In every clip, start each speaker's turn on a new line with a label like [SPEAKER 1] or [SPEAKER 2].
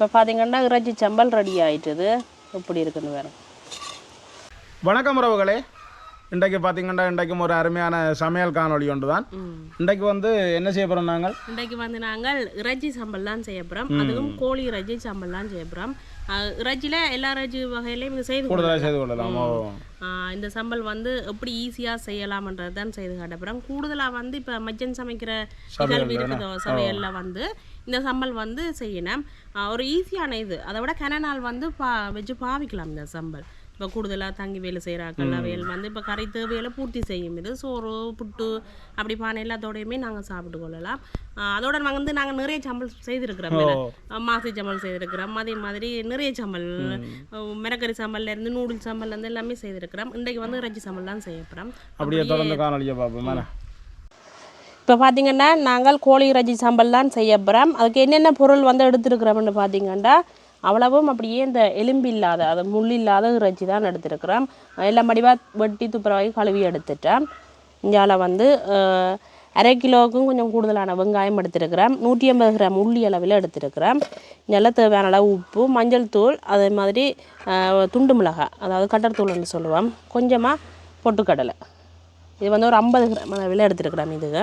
[SPEAKER 1] இப்போ பார்த்தீங்கன்னா இறைச்சி சம்பல் ரெடி ஆயிட்டுது. எப்படி இருக்குன்னு வேறு
[SPEAKER 2] வணக்கம் உறவுகளே. இன்றைக்கு பார்த்தீங்கன்னா இன்றைக்கும் ஒரு அருமையான சமையல் காணொளி ஒன்று தான் இன்றைக்கு வந்து என்ன செய்ய போகிறோம் நாங்கள்?
[SPEAKER 1] இன்றைக்கு வந்து நாங்கள் இறைச்சி சம்பல் தான் செய்ய போகிறோம் அதுவும் கோழி இறைச்சி சம்பல் தான் செய்ய போகிறோம் இறைச்சியில் எல்லா இறைச்சி வகையிலையும் இது செய்து
[SPEAKER 2] கூடுதலாக செய்து கொள்ளலாம்.
[SPEAKER 1] இந்த சம்பல் வந்து எப்படி ஈஸியாக செய்யலாம்ன்றது தான் செய்து காட்டப்புறம் கூடுதலாக வந்து இப்போ மச்சன் சமைக்கிற நிகழ்வு இருக்குதோ. சமையலில் வந்து இந்த சம்பல் வந்து செய்யணும். ஒரு ஈஸியான இது. அதை விட கனநாள் வந்து பா வச்சு பாவிக்கலாம் இந்த சம்பல். இப்போ கூடுதலாக தங்கி வேலை செய்கிறாக்கள் அவையல் வந்து இப்போ கரை தேவைகளை பூர்த்தி செய்யும் இது. சோறு புட்டு அப்படி பானை எல்லாத்தோடையுமே நாங்கள் சாப்பிட்டு கொள்ளலாம். அதோட நாங்கள் வந்து நாங்கள் நிறைய சம்பல் செய்திருக்கிறோம். மாசி சம்பல் செய்திருக்கிறோம். அதே மாதிரி நிறைய சம்பல் அஹ் மிளகரி சம்பல்ல இருந்து நூடுல்ஸ் சம்பல்ல இருந்து எல்லாமே செய்திருக்கிறோம். இன்றைக்கு வந்து இறைச்சி சம்பல் தான் செய்ய போகிறோம்
[SPEAKER 2] அப்படியே தொடர்ந்து காணொலியை பார்ப்போம்.
[SPEAKER 1] இப்போ பார்த்தீங்கன்னா நாங்கள் கோழி இறைச்சி சாம்பல் தான் செய்ய போகிறோம் அதுக்கு என்னென்ன பொருள் வந்து எடுத்துருக்குறோம்னு பார்த்தீங்கன்னா அவ்வளவும் அப்படியே இந்த எலும்பு இல்லாத அது முள் இல்லாத இறைச்சி தான் எடுத்துருக்குறோம். எல்லாம் மடிவாக வெட்டி துப்புரவாகி கழுவி எடுத்துட்டேன் இந்தியாவில் வந்து அரை கிலோவுக்கும் கொஞ்சம் கூடுதலான வெங்காயம் எடுத்துருக்கிறேன் நூற்றி ஐம்பது கிராம் உள்ளி அளவில் எடுத்துருக்கிறேன் இதெல்லாம் தேவையான அளவு உப்பு மஞ்சள் தூள் அதே மாதிரி துண்டு மிளகாய் அதாவது கட்டர்தூள்னு சொல்லுவோம். கொஞ்சமாக பொட்டுக்கடலை. இது வந்து ஒரு ஐம்பது கிராம் அளவில் எடுத்துருக்கிறோம் இதுக்கு.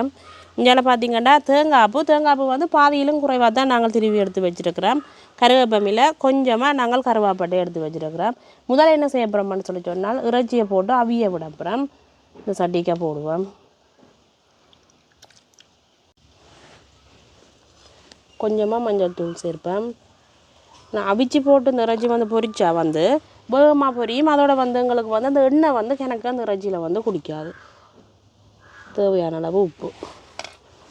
[SPEAKER 1] இந்தியாவில் பார்த்தீங்கன்னா தேங்காய்ப்பு தேங்காய்ப்பு வந்து பாதியிலும் குறைவாக தான் நாங்கள் திருவி எடுத்து வச்சுருக்கிறோம். கருவேப்பமில கொஞ்சமாக நாங்கள் கருவாப்பட்டை எடுத்து வச்சுருக்கிறோம். முதல்ல என்ன செய்ய போகிறோம்னு சொல்லி சொன்னால் இறைச்சியை போட்டு அவிய விட இந்த சட்டிக்காக போடுவோம். கொஞ்சமாக மஞ்சள் தூள் சேர்ப்பேன் நான் அவிச்சு போட்டு இந்த இறைச்சி வந்து பொரிச்சா வந்து வேகமாக பொரியும். அதோட வந்து எங்களுக்கு வந்து அந்த எண்ணெய் வந்து எனக்கு அந்த இறைச்சியில் வந்து குடிக்காது. தேவையான அளவு உப்பு.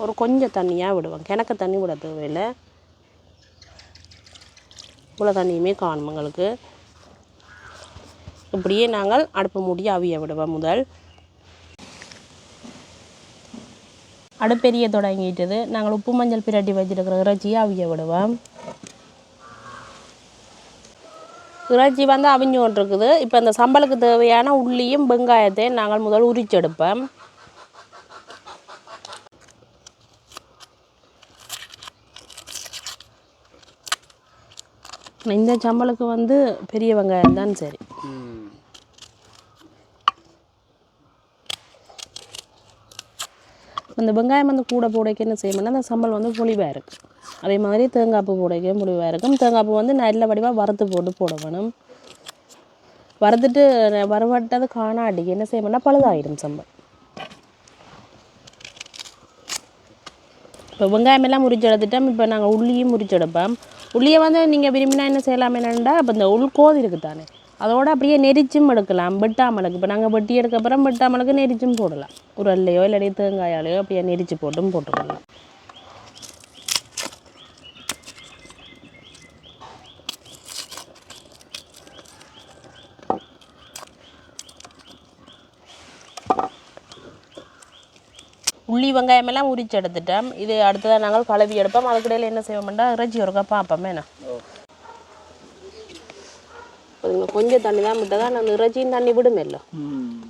[SPEAKER 1] ஒரு கொஞ்சம் தண்ணியாக விடுவேன். கிணக்க தண்ணி விட தேவையில்லை. இவ்வளோ தண்ணியுமே காணும் எங்களுக்கு. இப்படியே நாங்கள் அடுப்பு மூடி அவிய விடுவோம் முதல். அடுப்பெரிய தொடங்கிட்டது. நாங்கள் உப்பு மஞ்சள் பிரட்டி வச்சிருக்கிற இறைச்சியை அவிய விடுவோம். இறைச்சி வந்து அவிஞ்சு கொண்டிருக்குது இப்போ இந்த சம்பளுக்கு தேவையான உள்ளியும் வெங்காயத்தையும் நாங்கள் முதல் உரிச்செடுப்போம். இந்த சம்பளுக்கு வந்து பெரிய வெங்காயம் தான் சரி. அந்த வெங்காயம் வந்து கூட போடைக்கு என்ன செய்யணும்னா அந்த சம்பல் வந்து புளிவாக இருக்குது அதே மாதிரி தேங்காய்ப்பு போடைக்கும் புளிவாக இருக்கும். தேங்காய்ப்பு வந்து நல்ல வடிவாக வறுத்து போட்டு போட வேணும். வறுத்துட்டு வறுவட்டது காணாட்டிக்கு என்ன செய்யணும்னா பழுதாயிடும் சம்பல் இப்போ வெங்காயம் எல்லாம் முறிச்சு எடுத்துட்டோம். இப்போ நாங்கள் உள்ளியும் முறிச்சு எடுப்போம். உள்ளே வந்து நீங்கள் விரும்பினா என்ன செய்யலாம் என்னென்னா இப்போ இந்த உள்கோது இருக்குது தானே அதோட அப்படியே நெரிச்சும் எடுக்கலாம் வெட்டாமலுக்கு இப்போ நாங்கள் வெட்டி எடுக்க அப்புறம் வெட்டாமலுக்கு நெரிச்சும் போடலாம். உரல்லையோ இல்லாட்டி தேங்காயாலையோ அப்படியே நெரிச்சு போட்டும் போட்டுக்கலாம். உள்ளி வெங்காயம் எல்லாம் உரிச்சு எடுத்துட்டோம் இது அடுத்ததாக நாங்கள் கழுவி எடுப்போம். அதுக்கிடையில் என்ன செய்வோம்னா இறைச்சி ஒருக்கா பார்ப்போம். என்ன? அதுங்க கொஞ்சம் தண்ணி தான் விட்டதா தான் நான் இறைச்சியும் தண்ணி விடும் இல்லை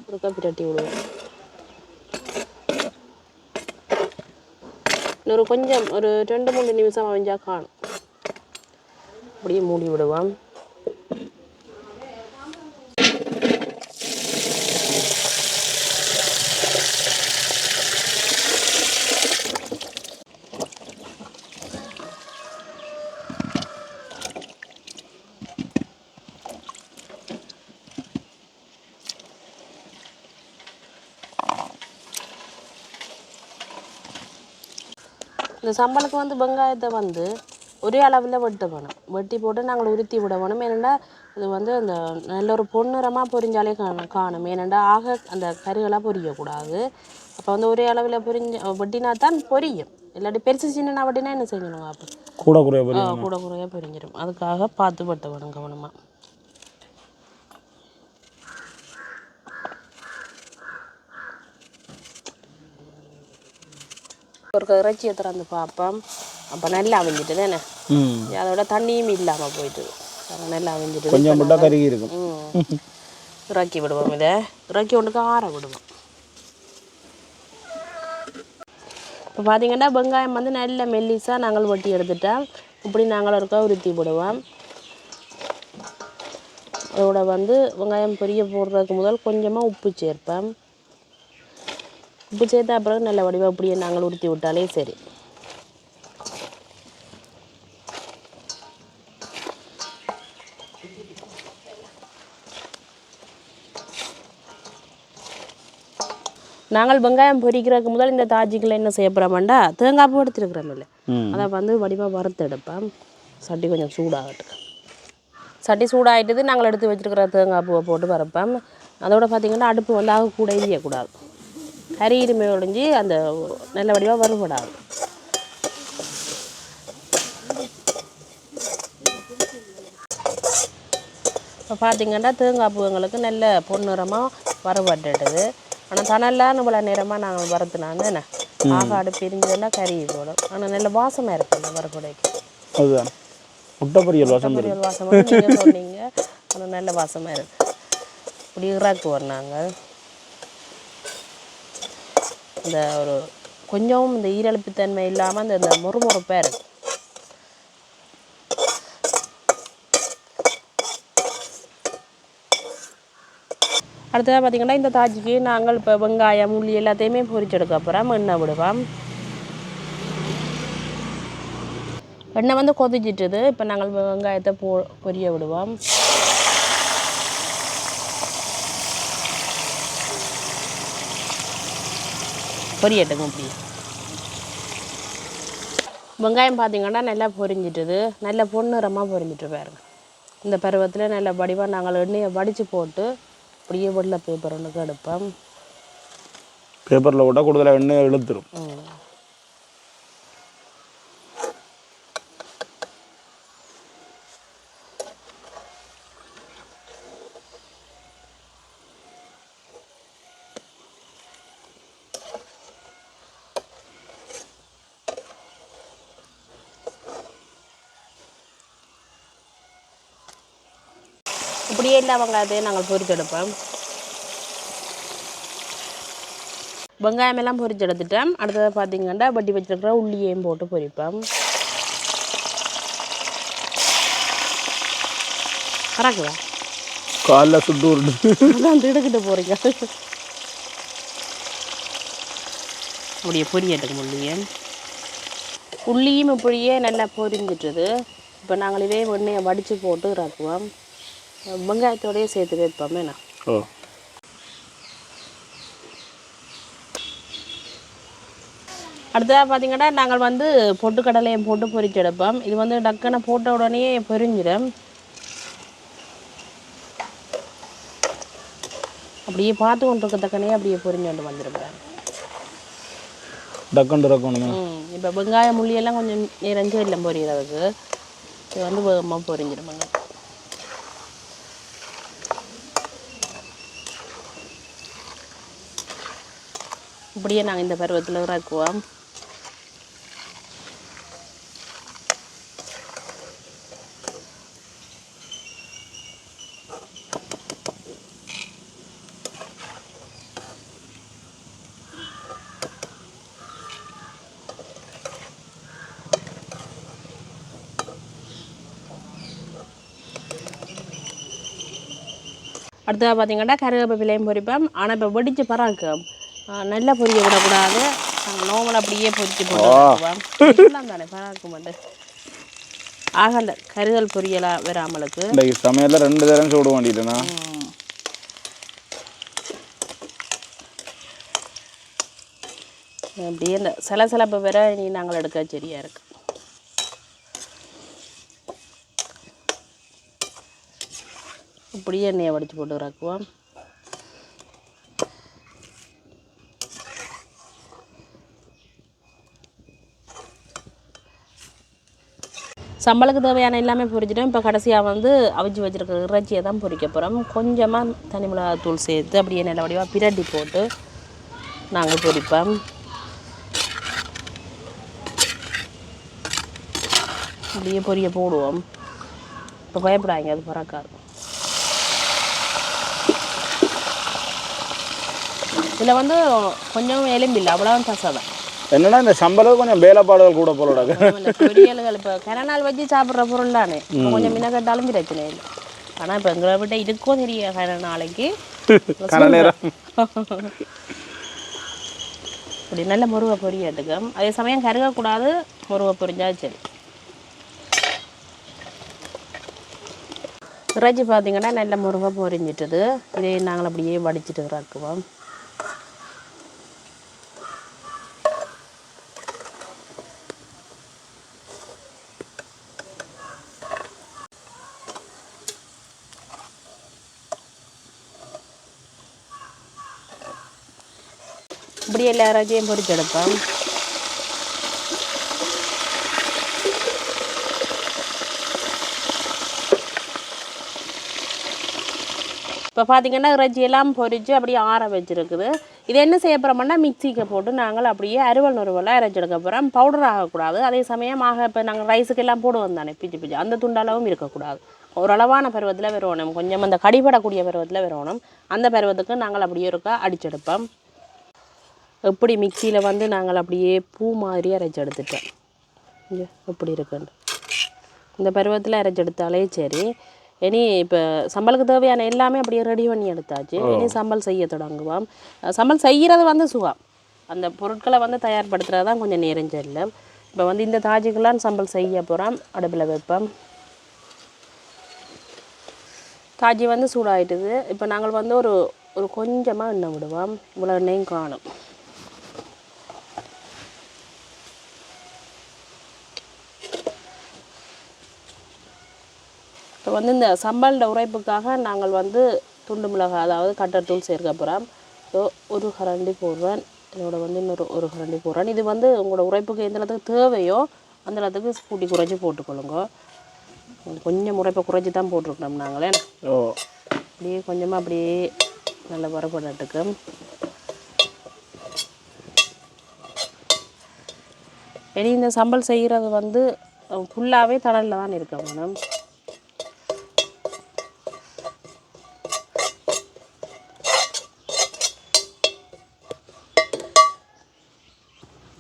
[SPEAKER 1] ஒருக்கா பிரட்டி விடுவேன் இன்னொரு கொஞ்சம் ஒரு ரெண்டு மூணு நிமிஷம் அவிஞ்சா காணும். அப்படியே மூடி விடுவோம். இந்த சம்பளுக்கு வந்து வெங்காயத்தை வந்து ஒரே அளவில் வெட்ட வேணும். வெட்டி போட்டு நாங்கள் உருத்தி விட வேணும். ஏனெண்டா இது வந்து அந்த நல்ல ஒரு பொன்னிறமாக பொரிஞ்சாலே காணும் காணும். ஏனெண்டா ஆக அந்த கருகளாக பொரியக்கூடாது. அப்போ வந்து ஒரே அளவில் பொரிஞ்ச வெட்டினா தான் பொரியும். இல்லாட்டி பெருசு சின்னனா வெட்டினா என்ன செய்யணுங்க அப்போ?
[SPEAKER 2] கூட குறைய
[SPEAKER 1] கூட குறையாக பொரிஞ்சிடும். அதுக்காக பார்த்து வெட்ட வேணும் கவனமாக ஒரு இறைச்சியை திறந்து பார்ப்போம். அப்போ நல்லா அவிஞ்சிட்டு தானே? அதோட தண்ணியும் இல்லாமல் போயிட்டு நல்லா அவிஞ்சிட்டு
[SPEAKER 2] கொஞ்சம் மட்டும் கருகி இருக்கும்.
[SPEAKER 1] இறக்கி விடுவோம் இதை. இறக்கி ஒன்றுக்கு ஆற விடுவோம். இப்போ பார்த்தீங்கன்னா வெங்காயம் வந்து நல்ல மெல்லிஸாக நாங்கள் வெட்டி எடுத்துட்டோம். இப்படி நாங்கள் ஒருக்கா உருத்தி விடுவோம் அதோட வந்து வெங்காயம் பொரிய போடுறதுக்கு முதல் கொஞ்சமாக உப்பு சேர்ப்பேன் உப்பு சேர்த்தா அப்புறம் நல்ல வடிவாக அப்படியே நாங்கள் உருத்தி விட்டாலே சரி. நாங்கள் வெங்காயம் பொரிக்கிறதுக்கு முதல் இந்த தாஜிக்கில் என்ன செய்ய போகிறோம்டா தேங்காய் பூ எடுத்துருக்குறோம் இல்லை.
[SPEAKER 2] ம்.
[SPEAKER 1] அதை வந்து வடிவாக வறுத்து எடுப்பேன் சட்டி கொஞ்சம் சூடாகட்டும். சட்டி சூடாகிட்டது நாங்கள் எடுத்து வச்சிருக்கிற தேங்காய் பூவை போட்டு வறுப்பேன் அதோட பார்த்திங்கன்னா அடுப்பு வந்து ஆக கூட எரியக்கூடாது. இருமை ஒழிஞ்சு அந்த நல்ல வடிவாக வறுபடாது. இப்போ பார்த்தீங்கன்னா தேங்காய் பூ எங்களுக்கு நல்ல பொன்னிறமாக வறுபட்டுடுது. ஆனால் தனல்லாம் இவ்வளோ நேரமாக நாங்கள் வறுத்துனாங்க என்ன? ஆகாடு பிரிஞ்சதுன்னா கறி போடும். ஆனால் நல்ல வாசமாக இருக்குல்ல வறுபடைக்கு.
[SPEAKER 2] அதுதான். முட்டை பொரியல் வாசம் இருக்கு.
[SPEAKER 1] பொரியல் வாசம் வந்து நீங்கள் சொன்னீங்க. ஆனால் நல்ல வாசமாக இருக்கு. இப்படி இறாக்குவோம் நாங்கள் இந்த ஒரு கொஞ்சம் இந்த ஈரழுப்புத்தன்மை இல்லாமல் அந்த இந்த முறுமுறுப்பாக இருக்கு. அடுத்ததாக பார்த்தீங்கன்னா இந்த தாஜிக்கு நாங்கள் இப்போ வெங்காயம் உள்ளி எல்லாத்தையுமே பொரிச்செடுக்க அப்புறம் எண்ணெய் விடுவோம். எண்ணெய் வந்து கொதிச்சிட்டுது. இப்போ நாங்கள் வெங்காயத்தை பொ பொரிய விடுவோம். பொரியட்டுங்க இப்படி. வெங்காயம் பார்த்தீங்கன்னா நல்லா பொரிஞ்சிட்டுது. நல்ல பொன்னிறமாக பொரிஞ்சிட்டு பாருங்க இந்த பருவத்தில் நல்ல வடிவாக நாங்கள் எண்ணெயை வடித்து போட்டு அப்படியே வெள்ளை பேப்பர் ஒன்றுக்கு எடுப்போம்
[SPEAKER 2] பேப்பரில் விட்டால் கூடுதலாக எண்ணெய் இழுத்துரும்.
[SPEAKER 1] ம். இப்படியே எல்லா வெங்காயத்தையும் நாங்கள் பொரிச்செடுப்போம் வெங்காயம் எல்லாம் பொரிச்சு எடுத்துட்டேன். அடுத்தது பார்த்தீங்கன்னா வட்டி வச்சிருக்கிற உள்ளியையும் போட்டு பொரிப்பேன் கறக்குதா?
[SPEAKER 2] காலில் சுட்டு
[SPEAKER 1] அதான் திடுக்கிட்டு போகிறீங்க அப்படியே பொரியட்டுங்க உள்ளியை. உள்ளியும் இப்படியே நல்லா பொரிஞ்சிட்டுது இப்போ நாங்கள் இதே எண்ணெயை வடித்து போட்டு இறக்குவோம். வெங்காயத்தோடயே சேர்த்து வைப்போமே நான்
[SPEAKER 2] ஓ.
[SPEAKER 1] அடுத்ததாக பார்த்தீங்கன்னா நாங்கள் வந்து பொட்டுக்கடலையும் போட்டு பொரிச்சு எடுப்போம். இது வந்து டக்குன்னு போட்ட உடனே பொரிஞ்சிடும். அப்படியே பார்த்து கொண்டு தக்கனே அப்படியே பொரிஞ்சு கொண்டு வந்துருப்பேன்
[SPEAKER 2] டக்குண்டு இருக்கணுமே
[SPEAKER 1] இப்போ வெங்காயம் முள்ளியெல்லாம் கொஞ்சம் நிறைஞ்சு இல்லை பொரியறதுக்கு இது வந்து வேகமாக பொரிஞ்சிருமாங்க இப்படியே நாங்கள் இந்த பருவத்தில் இறக்குவோம் அடுத்ததாக பார்த்தீங்கன்னா கருவேப்பிலையும் பொரிப்போம். ஆனால் இப்போ வெடிச்சு பராக்கும் நல்லா பொரிய விடக்கூடாது. நாங்கள் நோமல் அப்படியே பொரிச்சு போட்டு வைக்குவோம். இதெல்லாம் தானே பராக்க மாட்டேன் ஆகல கருதல் பொரியலாக வராமலுக்கு
[SPEAKER 2] இன்றைக்கு சமையலில் ரெண்டு தரம் சூட வேண்டிட்டேண்ணா
[SPEAKER 1] ம். அப்படியே இந்த சலசலப்பு வேற நீ நாங்கள் எடுக்க சரியா இருக்கு. இப்படியே எண்ணெயை வடிச்சு போட்டு இறக்குவோம். சம்பளுக்கு தேவையான எல்லாமே பொரிச்சிட்டோம் இப்போ கடைசியாக வந்து அவிச்சு வச்சுருக்க இறைச்சியை தான் பொரிக்க போகிறோம் கொஞ்சமாக தனி மிளகாத்தூள் சேர்த்து அப்படியே நல்ல வடிவாக பிரட்டி போட்டு நாங்கள் பொரிப்போம் அப்படியே பொரிய போடுவோம். இப்போ பயப்படாங்க அது பறக்காது. இதில் வந்து கொஞ்சம் எலும்பில்லை அவ்வளோ தசை தான்
[SPEAKER 2] என்னன்னா இந்த சம்பளம் கொஞ்சம் வேலைப்பாடுகள் கூட போலோட
[SPEAKER 1] இந்த பொரியல்கள் இப்போ கனநாள் வச்சு சாப்பிட்ற பொருள் தானே. கொஞ்சம் மின்ன கட்டாலும் பிரச்சனை இல்லை. ஆனால் இப்போ எங்களை விட்ட இருக்கோ தெரிய கன நாளைக்கு இப்படி நல்ல முருகை பொரியட்டுக்கும் அதே சமயம் கருகக்கூடாது முருகை பொரிஞ்சா சரி. இறைச்சி பார்த்தீங்கன்னா நல்ல முருகை பொரிஞ்சிட்டது. இதே நாங்கள் அப்படியே வடிச்சிட்டு இறக்குவோம். இப்படி எல்லா இறைச்சியும் பொரிச்செடுப்போம் இப்போ பார்த்தீங்கன்னா இறைச்சி எல்லாம் பொரித்து அப்படியே ஆற வச்சுருக்குது. இது என்ன செய்ய போகிறோம்னா மிக்சிக்கு போட்டு நாங்கள் அப்படியே அறுவல் நுறுவலாக அரைச்செடுக்க போகிறோம் பவுடர் ஆகக்கூடாது. அதே சமயம் ஆக இப்போ நாங்கள் ரைஸுக்கு எல்லாம் போடுவோம் தானே பிச்சு பிச்சு. அந்த துண்டளவும் இருக்கக்கூடாது. ஓரளவான பருவத்தில் வரணும் கொஞ்சம் அந்த கடிபடக்கூடிய பருவத்தில் வரணும் அந்த பருவத்துக்கு நாங்கள் அப்படியே இருக்கா அடிச்செடுப்போம் எப்படி மிக்சியில் வந்து நாங்கள் அப்படியே பூ மாதிரி அரைச்சி எடுத்துட்டோம். இங்கே எப்படி இருக்குன்னு. இந்த பருவத்தில் அரைச்சி எடுத்தாலே சரி. இனி இப்போ சம்பளுக்கு தேவையான எல்லாமே அப்படியே ரெடி பண்ணி எடுத்தாச்சு. இனி சம்பல் செய்ய தொடங்குவோம். சம்பல் செய்கிறது வந்து சுகம். அந்த பொருட்களை வந்து தயார்படுத்துறது தான் கொஞ்சம் நேரஞ்சல்ல இப்போ வந்து இந்த தாஜுக்கெல்லாம் சம்பல் செய்ய போகிறோம் அடுப்பில் வைப்போம். தாஜி வந்து சூடாயிட்டுது. இப்போ நாங்கள் வந்து ஒரு ஒரு கொஞ்சமாக எண்ணெய் விடுவோம். இவ்வளோ எண்ணெயும் காணும். இப்போ வந்து இந்த சம்பள உரைப்புக்காக நாங்கள் வந்து துண்டு மிளகாய் அதாவது கட்டர்தூள் சேர்க்க போகிறோம் ஸோ ஒரு கரண்டி போடுறேன். இதோட வந்து இன்னொரு ஒரு கரண்டி போடுறேன். இது வந்து உங்களோட உரைப்புக்கு எந்த அளவுக்கு தேவையோ அந்த அளவுக்கு கூட்டி குறைச்சி போட்டுக்கொள்ளுங்க. கொஞ்சம் உரைப்பை குறைச்சி தான் போட்டிருக்கோம் நாங்களே.
[SPEAKER 2] ஓ.
[SPEAKER 1] அப்படியே கொஞ்சமாக அப்படியே நல்லா வரப்படட்டுக்கு இனி இந்த சம்பல் செய்கிறது வந்து ஃபுல்லாகவே தணலில் தான் இருக்க மேடம்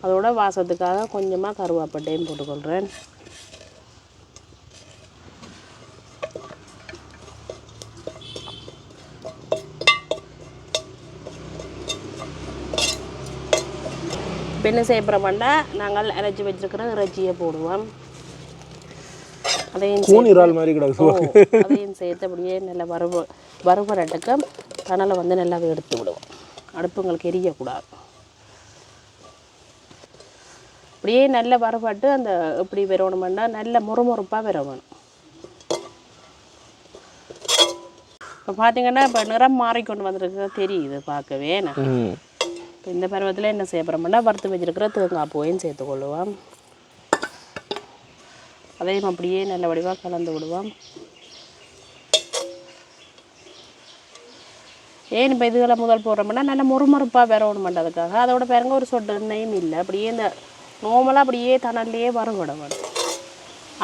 [SPEAKER 1] அதோட வாசத்துக்காக கொஞ்சமாக கருவேப்பட்டையும் போட்டுக்கொள்கிறேன் செய்ய போகிறோம்னா நாங்கள் அரைச்சி வச்சிருக்கிற இறைச்சியை போடுவோம். அதையும்
[SPEAKER 2] இறால் மாதிரி கிடக்கு
[SPEAKER 1] ஓ, அதையும் சேர்த்து அப்படியே நல்லா வறுவ வறுவரட்டுக்க கனலை வந்து நல்லா எடுத்து விடுவோம். அடுப்புங்களுக்கு எரியக்கூடாது. அப்படியே நல்ல வறுபட்டு அந்த எப்படி வரணுமெண்டா நல்ல முறுமுறுப்பாக வரணும் இப்போ பார்த்தீங்கன்னா இப்போ நிறம் மாறிக்கொண்டு வந்திருக்கு தெரியுது பார்க்கவே நான். இப்போ இந்த பருவத்தில் என்ன செய்ய போகிறோம்னா வறுத்து வச்சிருக்கிற தேங்காய் பூவையும் சேர்த்துக்கொள்ளுவோம் அதையும் அப்படியே நல்ல வடிவாக கலந்து விடுவோம். ஏன் இப்போ இதுகளை முதல் போடுறோம்னா நல்ல முறுமுறுப்பாக வரணுமெண்டதுக்காக அதோட பாருங்க ஒரு சொட்டு எண்ணெயும் இல்லை. அப்படியே இந்த நோமலாக அப்படியே தணல்லையே வறுவிட வேணும்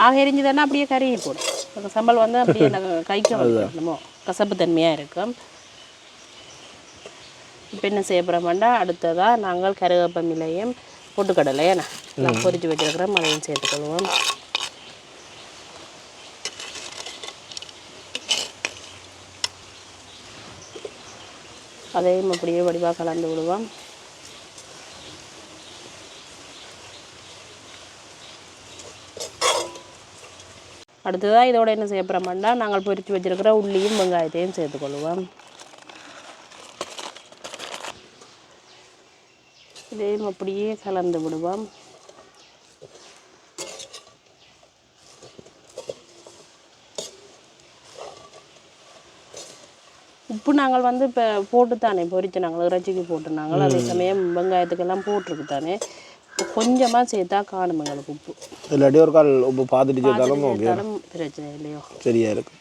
[SPEAKER 1] ஆக எரிஞ்சுதுன்னா அப்படியே கருகி போடும். அந்த சம்பல் வந்து அப்படியே கைக்கு வைக்கணுமோ கசப்பு தன்மையாக இருக்கும். இப்போ என்ன செய்ய போகிறோம்னா அடுத்ததாக நாங்கள் கருவேப்பமிலையும் பொட்டுக்கடலை ஏன்னா நான் பொரிச்சு வச்சிருக்கிறோம். அதையும் சேர்த்துக்கொள்வோம் அதையும் அப்படியே வடிவாக கலந்து விடுவோம். அடுத்ததாக இதோட என்ன செய்ய போகிறோம்னா நாங்கள் பொரிச்சு வச்சிருக்கிற உள்ளியும் வெங்காயத்தையும் சேர்த்துக்கொள்வோம். இதையும் அப்படியே கலந்து விடுவோம். உப்பு நாங்கள் வந்து இப்போ போட்டு தானே பொரிச்சு நாங்கள் இறைச்சிக்கு போட்டு நாங்கள் அதே சமயம் வெங்காயத்துக்கெல்லாம் போட்டிருக்கு தானே கொஞ்சமாக சேர்த்தா காணும் எங்களுக்கு உப்பு.
[SPEAKER 2] இல்லாட்டி ஒரு கால் உப்பு பார்த்துட்டு சேர்த்தாலும் ஓகே
[SPEAKER 1] பிரச்சனை இல்லையோ.
[SPEAKER 2] சரியா இருக்கு.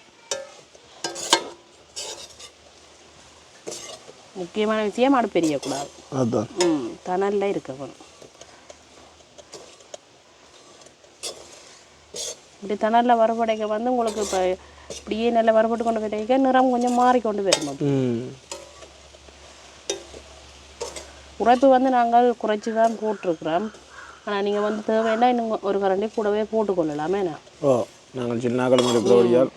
[SPEAKER 1] முக்கியமான விஷயம் அடுப்பு எரியக்கூடாது
[SPEAKER 2] அதுதான்
[SPEAKER 1] ம் தணலில் இருக்கணும். இப்படி தணலில் வறுபடைக்க வந்து உங்களுக்கு இப்போ இப்படியே நல்லா வறுபட்டு கொண்டு போயிட்டீங்க நிறம் கொஞ்சம் மாறி கொண்டு வரும்
[SPEAKER 2] ம்.
[SPEAKER 1] உரைப்பு வந்து நாங்கள் குறைச்சி தான் போட்டிருக்கிறோம். ஆனால் நீங்கள் வந்து தேவைன்னா இன்னும் ஒரு கரண்டி கூடவே போட்டுக்கொள்ளலாமே என்ன?
[SPEAKER 2] ஓ நாங்கள் சின்ன கிழமை இருக்கிறபடியால்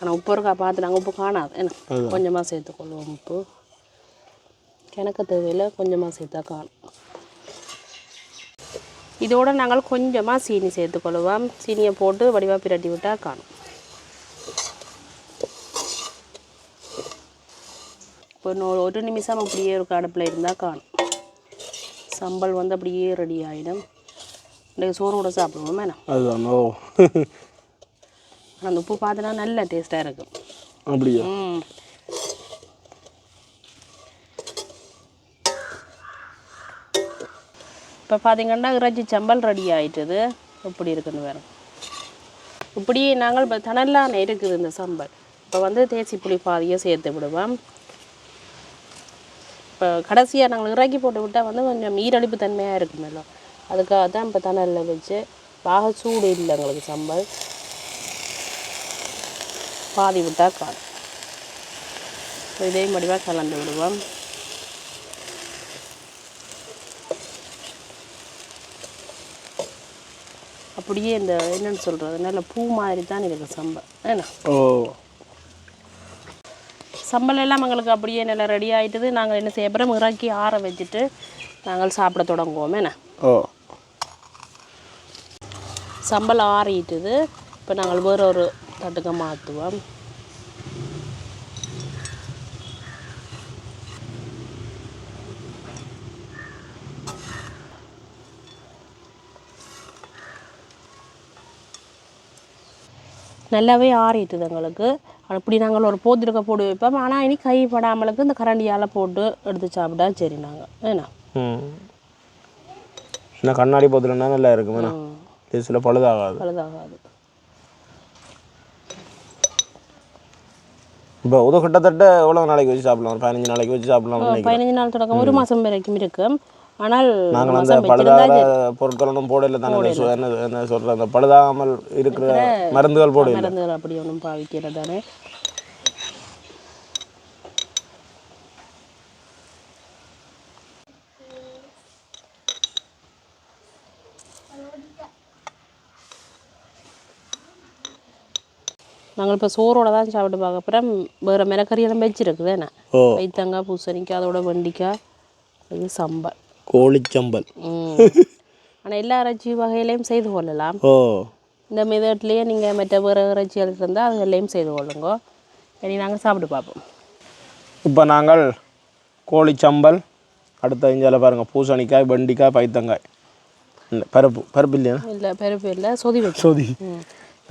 [SPEAKER 1] ஆனால் உப்பு இருக்கா பார்த்து நாங்கள் உப்பு காணாது. என்ன? கொஞ்சமாக சேர்த்துக்கொள்வோம் உப்பு. கிணக்க தேவையில்லை கொஞ்சமாக சேர்த்தா காணும். இதோட நாங்கள் கொஞ்சமாக சீனி சேர்த்துக்கொள்வோம். சீனியை போட்டு வடிவாக பிரட்டி விட்டால் காணும். இன்னும் ஒரு நிமிஷம் அப்படியே ஒரு அடுப்பில் இருந்தால் காணும். சம்பல் வந்து அப்படியே ரெடி ஆகிடும் இன்றைக்கு சோறு கூட சாப்பிடுவோம் வேணாம்
[SPEAKER 2] அதுதான்?
[SPEAKER 1] அந்த உப்பு பார்த்தோன்னா நல்ல டேஸ்ட்டாக இருக்கும்.
[SPEAKER 2] அப்படியா?
[SPEAKER 1] இப்போ பார்த்தீங்கன்னா இறைச்சி சம்பல் ரெடி ஆயிட்டுது. இப்படி இருக்குன்னு வேறு இப்படி நாங்கள் இப்போ தனல்லான இருக்குது இந்த சம்பல். இப்போ வந்து தேசி புளி பாதியை சேர்த்து விடுவோம். இப்போ கடைசியாக நாங்கள் இறக்கி போட்டு விட்டால் வந்து கொஞ்சம் ஈரழிப்பு தன்மையாக இருக்குமല്ലോ அதுக்காக தான் இப்போ தணலில் வச்சு பாக சூடு இல்லை எங்களுக்கு சம்பல். பாதி விட்டால் இப்போ இதே முடிவாக கலந்து விடுவோம். அப்படியே இந்த என்னன்னு சொல்கிறது நல்ல பூ மாதிரி தான் இருக்கு சம்பல். ஏன்னா?
[SPEAKER 2] ஓ.
[SPEAKER 1] சம்பல் எல்லாம் எங்களுக்கு அப்படியே நல்லா ரெடி ஆயிட்டுது. நாங்கள் என்ன செய்ய போகிறோம் இறக்கி ஆற வச்சுட்டு நாங்கள் சாப்பிட தொடங்குவோம். என்ன
[SPEAKER 2] ஓ.
[SPEAKER 1] சம்பல் ஆறிட்டுது. இப்போ நாங்கள் வேற ஒரு தட்டுக்க மாற்றுவோம் நல்லாவே ஆறிட்டுது எங்களுக்கு. அப்படி நாங்கள் ஒரு போத்திருக்க போட்டு வைப்போம். ஆனால் இனி கை படாமலுக்கு இந்த கரண்டியால் போட்டு எடுத்து சாப்பிட்டா சரி நாங்கள்
[SPEAKER 2] என்ன கண்ணாடி போத்துலன்னா நல்லா இருக்கும். வேணா. பழுதாகாது.
[SPEAKER 1] பழுதாகாது.
[SPEAKER 2] இப்போ உத கிட்டத்தட்ட எவ்வளோ நாளைக்கு வச்சு சாப்பிடலாம்? ஒரு பதினஞ்சு நாளைக்கு வச்சு சாப்பிடலாம்
[SPEAKER 1] பதினஞ்சு நாள் தொடக்கம். ஒரு மாதம் வரைக்கும் இருக்கும் ஆனால்
[SPEAKER 2] நாங்கள் அந்த பழுதாத பொருட்கள் ஒன்றும் போடல தானே என்ன என்ன சொல்கிறேன் அந்த பழுதாகாமல் இருக்கிற மருந்துகள் போடல.
[SPEAKER 1] மருந்துகள் அப்படி ஒன்றும் பாவிக்கிறது தானே. நாங்கள் இப்போ சோறோட தான் சாப்பிட்டு பார்க்க அப்புறம் வேறு மிளகறியெல்லாம் வச்சிருக்குது என்ன? வைத்தங்காய் பூசணிக்காய் அதோட வெண்டிக்காய் இது சம்பல்.
[SPEAKER 2] கோழிச்சம்பல்.
[SPEAKER 1] ஆனால் எல்லா இறைச்சி வகையிலையும் செய்து கொள்ளலாம்.
[SPEAKER 2] ஓ.
[SPEAKER 1] இந்த மெதட்லேயே நீங்கள் மற்ற வேறு இறைச்சிகள் இருந்தால் அது எல்லையும் செய்து கொள்ளுங்க. இனி நாங்கள் சாப்பிட்டு பார்ப்போம்.
[SPEAKER 2] இப்போ நாங்கள் கோழிச்சம்பல் அடுத்த இஞ்சால பாருங்கள் பூசணிக்காய் வெண்டிக்காய் பைத்தங்காய் இந்த பருப்பு பருப்பு இல்லையா?
[SPEAKER 1] இல்லை பெருப்பு இல்லை சொதி
[SPEAKER 2] சொதி.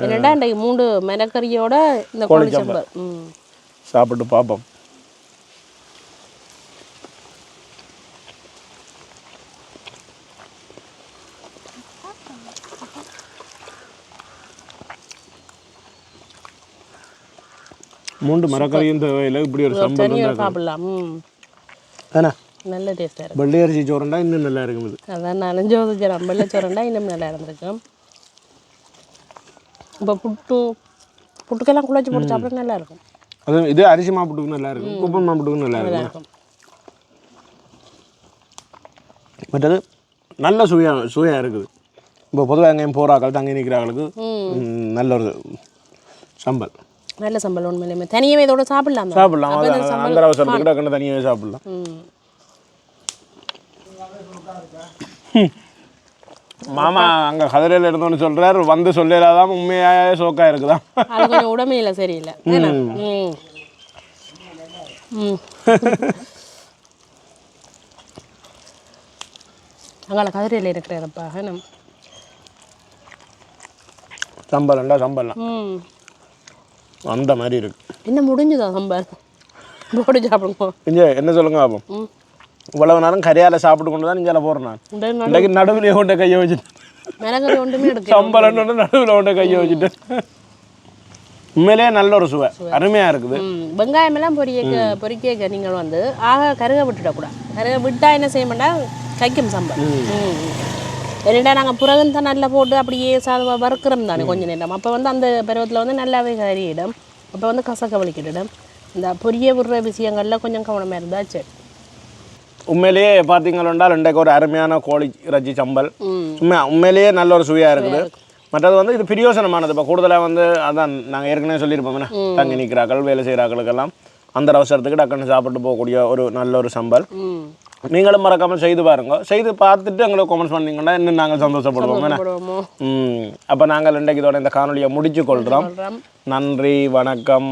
[SPEAKER 1] என்னடா இன்றைக்கு மூன்று மிளகறியோட இந்த கோழிச்சம்பல் ம்.
[SPEAKER 2] சாப்பிட்டு பார்ப்போம் மூன்று மரக்கறியும் தேவையில்லை இப்படி ஒரு சம்பல்
[SPEAKER 1] தனியாக சாப்பிடலாம்.
[SPEAKER 2] தானே?
[SPEAKER 1] நல்ல டேஸ்ட்டாக இருக்கும்
[SPEAKER 2] வெள்ளை அரிசி சோறுண்டா இன்னும் நல்லா இருக்கும் இது.
[SPEAKER 1] அதான் நனைஞ்சு வச்சு நம்மள சொரண்டா இன்னும் நல்லா இருந்திருக்கும். இப்போ புட்டு புட்டுக்கெல்லாம் குழச்சி போட்டு சாப்பிட நல்லா இருக்கும்
[SPEAKER 2] அது இது அரிசி மாப்பிட்டுக்கு நல்லா இருக்கும் குப்பன் மாப்பிட்டுக்கு நல்லா
[SPEAKER 1] நல்லா
[SPEAKER 2] இருக்கும்
[SPEAKER 1] இருக்கும்
[SPEAKER 2] மற்றது நல்ல சுவையாக சுவையாக இருக்குது. இப்போ பொதுவாக எங்கேயும் போகிறாக்கள் தங்கி நிற்கிறாங்களுக்கு ம், நல்ல ஒரு சம்பல்.
[SPEAKER 1] நல்ல சம்பளம் உண்மையிலுமே தனியாகவே இதோட சாப்பிடலாம்.
[SPEAKER 2] சாப்பிடலாம். அது
[SPEAKER 1] சம்பல்
[SPEAKER 2] அந்த அவசரத்துக்கு கூட கண்டு தனியாகவே சாப்பிடலாம்.
[SPEAKER 1] ம்.
[SPEAKER 2] மாமா அங்கே கதிரையில் இருந்தோன்னு சொல்கிறார் வந்து சொல்லலாதான் உண்மையாக சோக்கா இருக்குதான்
[SPEAKER 1] அது கொஞ்சம் உடமையில சரியில்லை. அங்கால கதிரையில் இருக்கிறப்பா ஏன்னா
[SPEAKER 2] சம்பளம்டா சம்பளம். அந்த மாதிரி இருக்கு.
[SPEAKER 1] என்ன முடிஞ்சுதா சம்பல் போட்டு சாப்பிடுங்க.
[SPEAKER 2] என்ன சொல்லுங்க பாப்போம்
[SPEAKER 1] ம்.
[SPEAKER 2] இவ்வளவு நேரம் கரையால் சாப்பிட்டு கொண்டு தான் இங்கே போகிறேன் நான் இன்றைக்கு நடுவில் கொண்ட கையை வச்சுட்டு.
[SPEAKER 1] மிளகறி ஒன்றுமே எடுக்க
[SPEAKER 2] சம்பளம்னு நடுவில் கொண்ட கையை வச்சுட்டு. உண்மையிலேயே நல்ல ஒரு சுவை. அருமையாக இருக்குது.
[SPEAKER 1] வெங்காயம் எல்லாம் பொரிய பொரிக்க நீங்கள் வந்து ஆக கருக விட்டுடக்கூடாது கருக விட்டா என்ன செய்ய மாட்டா? கைக்கும் சம்பல் ம். என்னடா நாங்கள் புறகும் தான் நல்லா போட்டு அப்படியே சாதமாக வறுக்கிறோம் தானே கொஞ்ச நேரம். அப்போ வந்து அந்த பருவத்தில் வந்து நல்லாவே கறியிடும் அப்போ வந்து கசக்க வலிக்கிடும். இந்த பொரிய விடுற விஷயங்கள்ல கொஞ்சம் கவனமாக இருந்தா சரி.
[SPEAKER 2] உண்மையிலேயே பார்த்தீங்கன்னா இன்றைக்கு ஒரு அருமையான கோழி இறைச்சி சம்பல். உண்மை உண்மையிலேயே நல்ல ஒரு சுவையாக இருக்குது. மற்றது வந்து இது பிரியோசனமானது. இப்போ கூடுதலாக வந்து அதான் நாங்கள் ஏற்கனவே சொல்லியிருப்போம். தங்கி நிற்கிறார்கள் வேலை செய்கிறார்களுக்கெல்லாம் அந்த அவசரத்துக்கு டக்குன்னு சாப்பிட்டு போகக்கூடிய ஒரு நல்ல ஒரு சம்பல். நீங்களும் மறக்காமல் செய்து பாருங்க. செய்து பார்த்துட்டு எங்களுக்கு கமெண்ட்ஸ் பண்ணீங்கன்னா இன்னும் நாங்கள் சந்தோஷப்படுவோம். ம். அப்போ நாங்கள் இன்றைக்கு இதோட இந்த காணொலியை முடிச்சு கொள்கிறோம் நன்றி வணக்கம்.